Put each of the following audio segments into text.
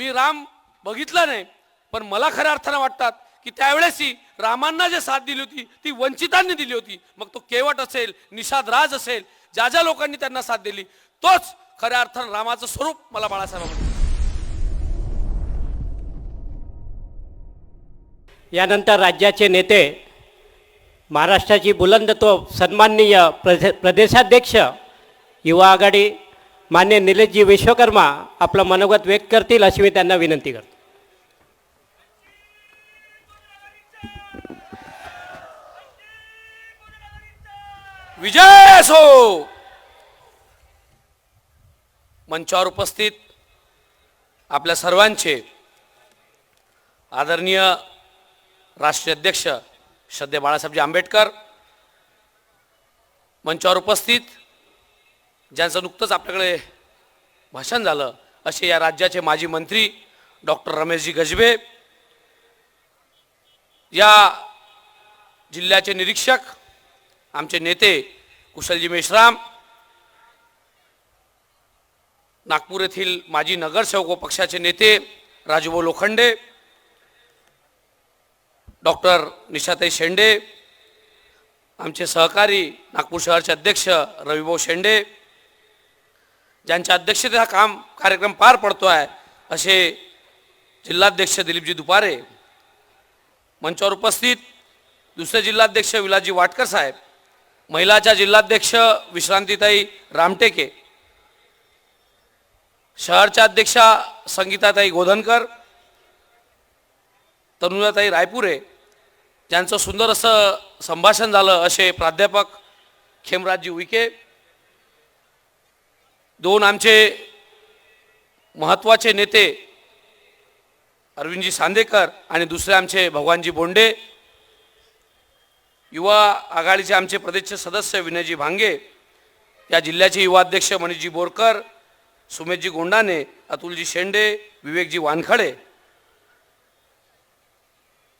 मी राम बघितला नाही पण मला खऱ्या अर्थानं वाटतात की त्यावेळेसही रामांना जे साथ दिली होती ती वंचितांनी दिली होती. मग तो केवट असेल निषाद राज असेल ज्या ज्या लोकांनी त्यांना साथ दिली तोच खऱ्या अर्थानं रामाचं स्वरूप मला बाळासाहेबांना यानंतर राज्याचे नेते महाराष्ट्राची बुलंद तो सन्माननीय प्रदे प्रदेशाध्यक्ष युवा आघाडी मान्य निलेशजी विश्वकर्मा आपलं मनोगत व्यक्त करतील अशी मी त्यांना विनंती करतो. विजय असो मंचावर उपस्थित आपल्या सर्वांचे आदरणीय राष्ट्रीय अध्यक्ष श्रद्धे बाळासाहेबजी आंबेडकर मंचावर उपस्थित ज्यांचं नुकतंच आपल्याकडे भाषण झालं असे या राज्याचे माजी मंत्री डॉक्टर रमेशजी गजबे या जिल्ह्याचे निरीक्षक आमचे नेते कुशलजी मेश्राम नागपूर येथील माजी नगरसेवक व पक्षाचे नेते राजूभाऊ लोखंडे डॉक्टर निशाताई शेंडे आमचे सहकारी नागपूर शहरचे अध्यक्ष रविभाऊ शेंडे ज्यांच्या अध्यक्षतेत हा काम कार्यक्रम पार पडतो आहे असे जिल्हाध्यक्ष दिलीपजी दुपारे मंचावर उपस्थित दुसरे जिल्हाध्यक्ष विलाजी वाटकर साहेब महिलाच्या जिल्हाध्यक्ष विश्रांतीताई रामटेके शहरच्या अध्यक्षा संगीताताई गोधनकर तनुजाताई रायपुरे ज्यांचं सुंदर असं संभाषण झालं असे प्राध्यापक खेमराजजी उईके दोन आमचे महत्त्वाचे नेते अरविंदजी सांदेकर आणि दुसरे आमचे भगवानजी बोंडे युवा आघाडीचे आमचे प्रदेशचे सदस्य विनयजी भांगे या जिल्ह्याचे युवा अध्यक्ष मनीषजी बोरकर सुमेशजी गोंडाने अतुलजी शेंडे विवेकजी वानखडे.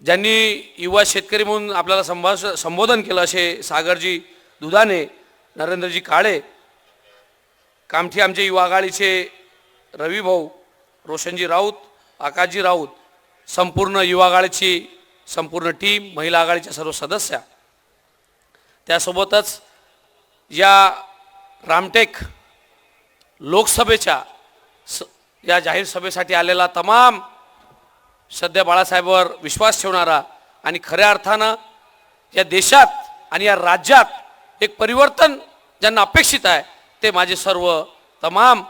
ज्यांनी युवा शेतकरी म्हणून आपल्याला संभाष संबोधन केलं असे सागरजी दुधाने नरेंद्रजी काळे कामठी आमचे युवा आघाडीचे रविभाऊ रोशनजी राऊत आकाशजी राऊत संपूर्ण युवा आघाडीची संपूर्ण टीम महिला आघाडीच्या सर्व सदस्या. त्यासोबतच या रामटेक लोकसभेच्या स या जाहीर सभेसाठी आलेला तमाम सध्या बाळासाहेबांवर विश्वास ठेवणारा आणि खऱ्या अर्थानं या देशात आणि या राज्यात एक परिवर्तन ज्यांना अपेक्षित आहे ते माझे सर्व तमाम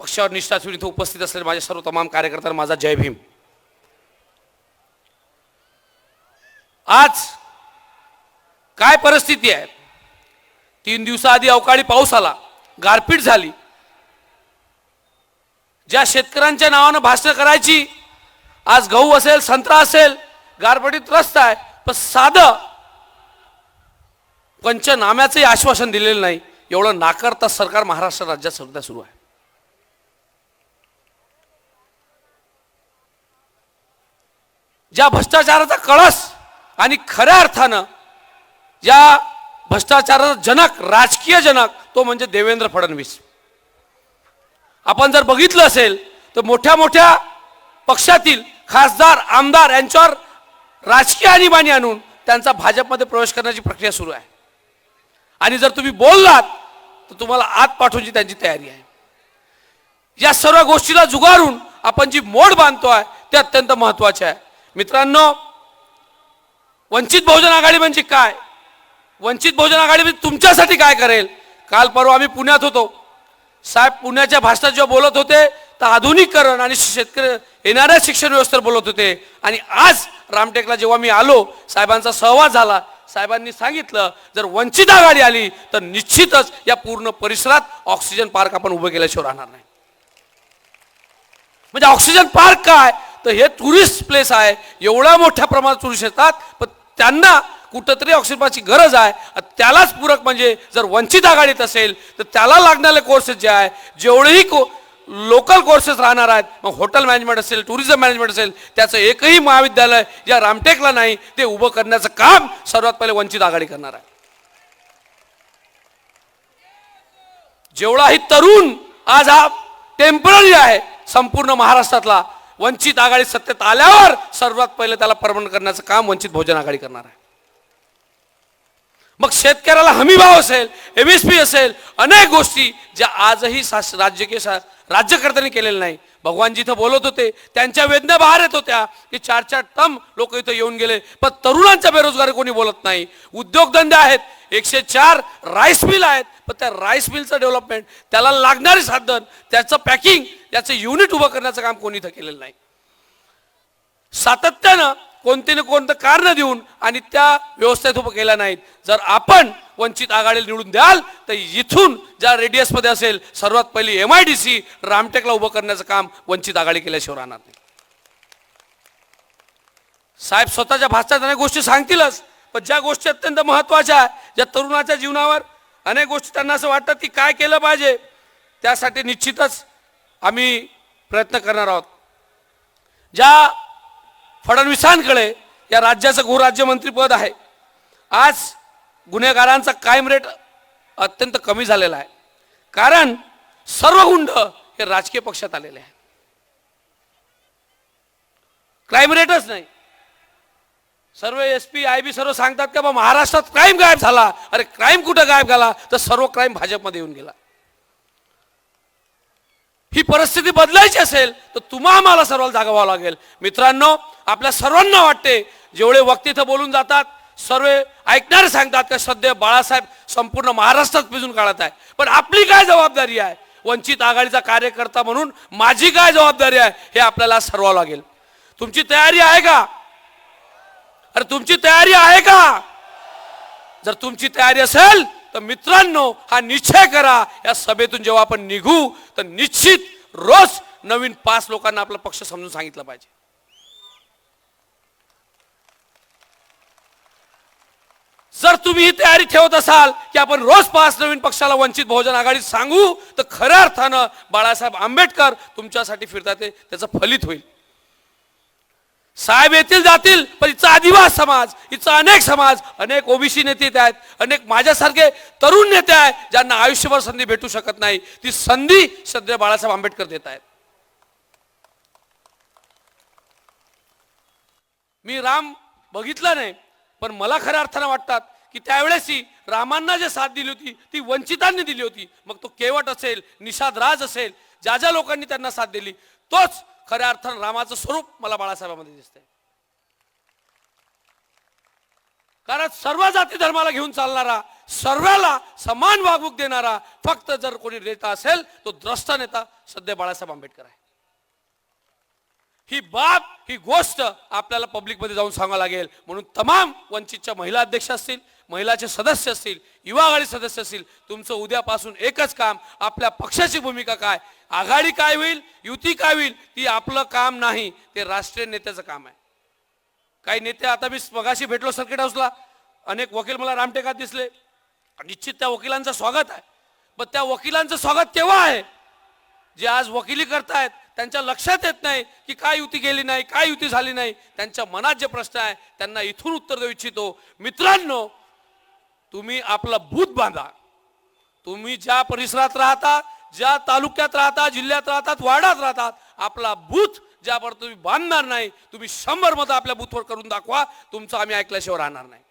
पक्षावर निष्ठा ठेवून इथं उपस्थित असलेले माझे सर्व तमाम कार्यकर्त्यांना माझा जय भीम. आज काय परिस्थिती आहे? तीन दिवसाआधी अवकाळी पाऊस आला गारपीट झाली. ज्या शेतकऱ्यांच्या नावानं भाषण करायची आज गहू असेल संत्रा असेल गारपीटीत त्रस्त आहे पण साधं पंचनाम्याचंही आश्वासन दिलेलं नाही. एवढं नाकारता सरकार महाराष्ट्र राज्यात सध्या सुरू आहे. ज्या भ्रष्टाचाराचा कळस आणि खऱ्या अर्थानं ज्या भ्रष्टाचाराचा जनक राजकीय जनक तो म्हणजे देवेंद्र फडणवीस. आपण जर बघितलं असेल तर मोठ्या मोठ्या पक्षातील खासदार आमदार यांच्यावर राजकीय आणीबाणी आणून त्यांचा भाजपमध्ये प्रवेश करण्याची प्रक्रिया सुरू आहे. आणि जर तुम्ही बोललात तर तुम्हाला आत पाठवण्याची त्यांची तयारी आहे. या सर्व गोष्टीला जुगारून आपण जी मोड बांधतो आहे ते अत्यंत महत्त्वाचे आहे. मित्रांनो वंचित बहुजन आघाडी म्हणजे काय? वंचित बहुजन आघाडी म्हणजे तुमच्यासाठी काय करेल? काल परवा आम्ही पुण्यात होतो. साहेब पुण्याच्या भाषणात जेव्हा बोलत होते तर आधुनिकीकरण आणि शेतकरी येणाऱ्या शिक्षण व्यवस्थेवर बोलत होते. आणि आज रामटेकला जेव्हा मी आलो साहेबांचा सहवास झाला साहेबांनी सांगितलं जर वंचित आघाडी आली तर निश्चितच या पूर्ण परिसरात ऑक्सिजन पार्क आपण उभं केल्याशिवाय राहणार नाही. म्हणजे ऑक्सिजन पार्क काय? तर हे टुरिस्ट प्लेस आहे. एवढ्या मोठ्या प्रमाणात टुरिस्ट येतात पण त्यांना कुठंतरी ऑक्सिजनची गरज आहे. त्यालाच पूरक म्हणजे जर वंचित आघाडीत असेल तर त्याला लागणारे कोर्सेस जे आहे जेवढेही को लोकल कोर्सेस राहणार आहेत. मग हॉटेल मॅनेजमेंट असेल टुरिझम मॅनेजमेंट असेल त्याचं एकही महाविद्यालय या रामटेकला नाही ते उभं करण्याचं काम सर्वात पहिले वंचित आघाडी करणार आहे. जेवढाही तरुण आज हा टेंपररी आहे संपूर्ण महाराष्ट्रातला वंचित आघाडी सत्तेत आल्यावर सर्वात पहिले त्याला परमनंट करण्याचं काम वंचित बहुजन आघाडी करणार आहे. मग शेतकऱ्याला हमी भाव असेल एमएसपी असेल अनेक गोष्टी ज्या आजही शास- राजकीय राज्यकर्त्यांनी केलेलं नाही. भगवान जिथं बोलत होते त्यांच्या वेदना बाहेर येत होत्या की चार चार टम लोक इथं येऊन गेले. पण तरुणांचा बेरोजगारी कोणी बोलत नाही. उद्योगधंदे आहेत एकशे चार राईस मिल आहेत पण त्या राईस मिलचं डेव्हलपमेंट त्याला लागणारे साधन त्याचं पॅकिंग याचं युनिट उभं करण्याचं काम कोणी इथं केलेलं नाही. सातत्यानं कोणते ना कोणतं कारण देऊन आणि त्या व्यवस्थेत उभं केल्या नाहीत. जर आपण वंचित आघाडीला निवडून द्याल तर इथून ज्या रेडियसमध्ये असेल सर्वात पहिली एम आय डी सी रामटेकला उभं करण्याचं काम वंचित आघाडी केल्याशिवाय राहणार नाही. साहेब स्वतःच्या भाषणात अनेक गोष्टी सांगतीलच पण ज्या गोष्टी अत्यंत महत्त्वाच्या आहे ज्या तरुणाच्या जीवनावर अनेक गोष्टी त्यांना असं वाटतं की काय केलं पाहिजे त्यासाठी निश्चितच आम्ही प्रयत्न करणार आहोत. ज्या फडणवीसांकडे या राज्याचं गृहराज्यमंत्रीपद आहे. आज गुन्हेगारांचा कायम रेट अत्यंत कमी झालेला आहे. कारण सर्व गुंड हे राजकीय पक्षात आलेले आहेत क्राईम रेटच नाही. सर्व S P I be serve सांगतात का बा महाराष्ट्रात क्राईम गायब झाला. अरे क्राईम कुठं गायब झाला? तर सर्व क्राईम भाजपमध्ये येऊन गेला. ही परिस्थिती बदलायची असेल तर तुम्हा आम्हाला सर्वांना जागावावं लागेल. मित्रांनो आपल्या सर्वांना वाटते जेवढे वक्ती इथं बोलून जातात सर्व ऐकणारे सांगतात का सध्या बाळासाहेब संपूर्ण महाराष्ट्रात पिजून काढत आहे. पण आपली काय जबाबदारी आहे? वंचित आघाडीचा कार्यकर्ता म्हणून माझी काय जबाबदारी आहे हे आपल्याला सर्वावं लागेल. तुमची तयारी आहे का? अरे तुमची तयारी आहे का? जर तुमची तयारी असेल तर मित्रांनो हा निश्चय करा. या सभेतून जेव्हा आपण निघू तर निश्चित रोज नवीन पाच लोकांना आपला पक्ष समजून सांगितलं पाहिजे. जर तुम्ही ही तयारी ठेवत असाल की आपण रोज पाच नवीन पक्षाला वंचित बहुजन आघाडीत सांगू तर खऱ्या अर्थानं बाळासाहेब आंबेडकर तुमच्यासाठी फिरतात ते त्याचं फलित होईल. साहेब येतील जातील पण इथचा आदिवास समाज इथचा अनेक समाज अनेक ओबीसी नेते आहेत अनेक माझ्यासारखे तरुण नेते आहेत ज्यांना आयुष्यभर संधी भेटू शकत नाही. ती संधी सध्या बाळासाहेब आंबेडकर देत आहेत. मी राम बघितला नाही पण मला खऱ्या अर्थानं वाटतात की त्यावेळेसही रामांना जे साथ दिली होती ती वंचितांनी दिली होती. मग तो केवट असेल निषाद राज असेल ज्या ज्या लोकांनी त्यांना साथ दिली तोच खऱ्या अर्थानं रामाचं स्वरूप मला बाळासाहेबांमध्ये दिसतंय. कारण सर्व जाती धर्माला घेऊन चालणारा सर्वाला समान वागणूक देणारा फक्त जर कोणी नेता असेल तो द्रस्त नेता सध्या बाळासाहेब आंबेडकर आहे. ही बाब ही गोष्ट आपल्याला पब्लिकमध्ये जाऊन सांगावं लागेल. म्हणून तमाम वंचितच्या महिला अध्यक्ष असतील महिलाचे सदस्य असतील युवा आघाडी सदस्य असतील तुमचं उद्यापासून एकच काम आपल्या पक्षाची भूमिका काय? आघाडी काय होईल? युती काय होईल? ती आपलं काम नाही ते राष्ट्रीय नेत्याचं काम आहे. काही नेते आता मी मगाशी भेटलो सर्किट हाऊसला अनेक वकील मला रामटेकात दिसले. निश्चित त्या वकिलांचं स्वागत आहे. पण त्या वकिलांचं स्वागत केव्हा आहे? जे आज वकिली करतायत त्यांच्या लक्षात येत नाही की काय युती गेली नाही काय युती झाली नाही. त्यांच्या मनात जे प्रश्न आहे त्यांना इथून उत्तर देऊ इच्छितो. मित्रांनो तुम्ही आपलं भूत बांधा. तुम्ही ज्या परिसरात राहता ज्या तालुक्यात राहतात जिल्ह्यात राहतात वार्डात राहतात आपला बूथ ज्यावर तुम्ही बांधणार नाही तुम्ही शंभर मतं आपल्या बूथवर करून दाखवा. तुमचं आम्ही ऐकल्याशिवाय राहणार नाही.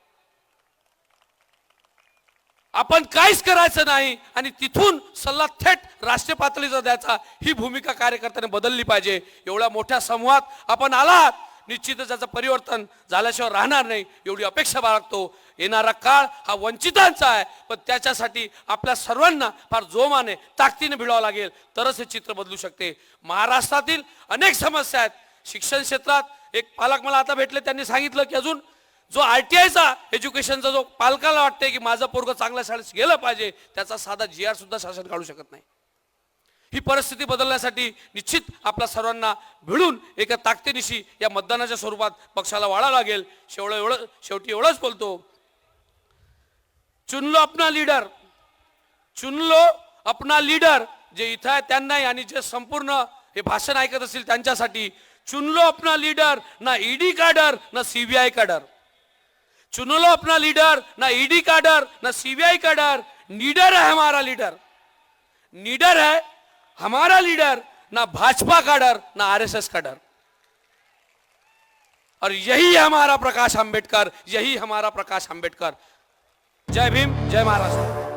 आपण काहीच करायचं नाही आणि तिथून सल्ला थेट राष्ट्रीय पातळीचा द्यायचा. ही भूमिका कार्यकर्त्याने बदलली पाहिजे. एवढ्या मोठ्या समूहात आपण आलात. निश्चितच त्याचं परिवर्तन झाल्याशिवाय राहणार नाही एवढी अपेक्षा बाळगतो. येणारा काळ हा वंचितांचा आहे पण त्याच्यासाठी आपल्या सर्वांना फार जोमाने ताकदीने भिडावं लागेल. तरच हे चित्र बदलू शकते. महाराष्ट्रातील अनेक समस्या आहेत. शिक्षण क्षेत्रात एक पालक मला आता भेटले त्यांनी सांगितलं की अजून जो आर टी आयचा एज्युकेशनचा जो पालकाला वाटते की माझं पोरग चांगल्या शाळेत गेलं पाहिजे त्याचा साधा जी आर सुद्धा शासन काढू शकत नाही. ही परिस्थिती बदलण्यासाठी निश्चित आपल्या सर्वांना भिडून एका ताकदीनिशी या मतदानाच्या स्वरूपात पक्षाला वाळा लागेल. शेवळ एवढं शेवटी एवढंच बोलतो. चुनलो अपना लीडर. चुनलो अपना लीडर. जे इथं आहे त्यांनाही आणि जे संपूर्ण हे भाषण ऐकत असतील त्यांच्यासाठी चुनलो अपना लीडर ना ईडी काडर ना सीबीआय काडर चुनलो अपना लीडर ना ईडी काडर ना सीबीआई काडर लीडर है हमारा लीडर. लीडर है हमारा लीडर ना भाजपा का डर, ना आरएसएस का डर। और यही हमारा प्रकाश अंबेडकर, यही हमारा प्रकाश अंबेडकर। जय भीम, जय महाराष्ट्र।